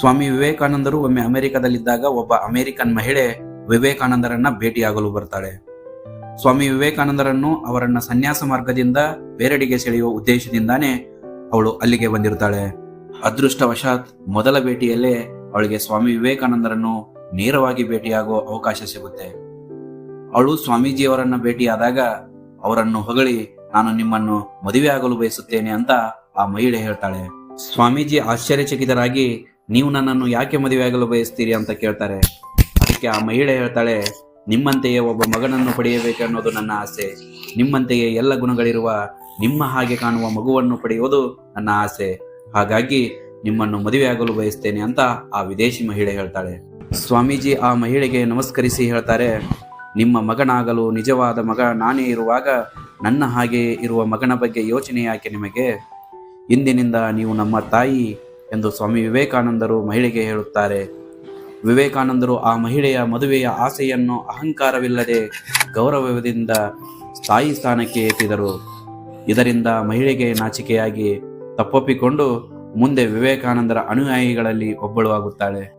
ಸ್ವಾಮಿ ವಿವೇಕಾನಂದರು ಒಮ್ಮೆ ಅಮೆರಿಕದಲ್ಲಿದ್ದಾಗ ಒಬ್ಬ ಅಮೆರಿಕನ್ ಮಹಿಳೆ ವಿವೇಕಾನಂದರನ್ನ ಭೇಟಿಯಾಗಲು ಬರ್ತಾಳೆ. ಸ್ವಾಮಿ ವಿವೇಕಾನಂದರನ್ನು ಅವರನ್ನ ಸನ್ಯಾಸ ಮಾರ್ಗದಿಂದ ಬೇರೆಡೆಗೆ ಸೆಳೆಯುವ ಉದ್ದೇಶದಿಂದಾನೇ ಅವಳು ಅಲ್ಲಿಗೆ ಬಂದಿರ್ತಾಳೆ. ಅದೃಷ್ಟವಶಾತ್ ಮೊದಲ ಭೇಟಿಯಲ್ಲೇ ಅವಳಿಗೆ ಸ್ವಾಮಿ ವಿವೇಕಾನಂದರನ್ನು ನೇರವಾಗಿ ಭೇಟಿಯಾಗುವ ಅವಕಾಶ ಸಿಗುತ್ತೆ. ಅವಳು ಸ್ವಾಮೀಜಿಯವರನ್ನ ಭೇಟಿಯಾದಾಗ ಅವರನ್ನು ಹೊಗಳಿ, ನಾನು ನಿಮ್ಮನ್ನು ಮದುವೆ ಬಯಸುತ್ತೇನೆ ಅಂತ ಆ ಮಹಿಳೆ ಹೇಳ್ತಾಳೆ. ಸ್ವಾಮೀಜಿ ಆಶ್ಚರ್ಯಚಕಿತರಾಗಿ, ನೀವು ನನ್ನನ್ನು ಯಾಕೆ ಮದುವೆಯಾಗಲು ಬಯಸ್ತೀರಿ? ಅಂತ ಕೇಳ್ತಾರೆ. ಅದಕ್ಕೆ ಆ ಮಹಿಳೆ ಹೇಳ್ತಾಳೆ, ನಿಮ್ಮಂತೆಯೇ ಒಬ್ಬ ಮಗನನ್ನು ಪಡೆಯಬೇಕೆನ್ನೋದು ನನ್ನ ಆಸೆ. ನಿಮ್ಮಂತೆಯೇ ಎಲ್ಲ ಗುಣಗಳಿರುವ, ನಿಮ್ಮ ಹಾಗೆ ಕಾಣುವ ಮಗುವನ್ನು ಪಡೆಯುವುದು ನನ್ನ ಆಸೆ. ಹಾಗಾಗಿ ನಿಮ್ಮನ್ನು ಮದುವೆಯಾಗಲು ಬಯಸ್ತೇನೆ ಅಂತ ಆ ವಿದೇಶಿ ಮಹಿಳೆ ಹೇಳ್ತಾಳೆ. ಸ್ವಾಮೀಜಿ ಆ ಮಹಿಳೆಗೆ ನಮಸ್ಕರಿಸಿ ಹೇಳ್ತಾರೆ, ನಿಮ್ಮ ಮಗನಾಗಲು ನಿಜವಾದ ಮಗ ನಾನೇ ಇರುವಾಗ ನನ್ನ ಹಾಗೆ ಇರುವ ಮಗನ ಬಗ್ಗೆ ಯೋಚನೆ ಯಾಕೆ ನಿಮಗೆ? ಇಂದಿನಿಂದ ನೀವು ನಮ್ಮ ತಾಯಿ ಎಂದು ಸ್ವಾಮಿ ವಿವೇಕಾನಂದರು ಮಹಿಳೆಗೆ ಹೇಳುತ್ತಾರೆ. ವಿವೇಕಾನಂದರು ಆ ಮಹಿಳೆಯ ಮದುವೆಯ ಆಸೆಯನ್ನು ಅಹಂಕಾರವಿಲ್ಲದೆ ಗೌರವದಿಂದ ತಾಯಿ ಸ್ಥಾನಕ್ಕೆ ಎತ್ತಿದರು. ಇದರಿಂದ ಮಹಿಳೆಗೆ ನಾಚಿಕೆಯಾಗಿ ತಪ್ಪೊಪ್ಪಿಕೊಂಡು ಮುಂದೆ ವಿವೇಕಾನಂದರ ಅನುಯಾಯಿಗಳಲ್ಲಿ ಒಬ್ಬಳು ಆಗುತ್ತಾಳೆ.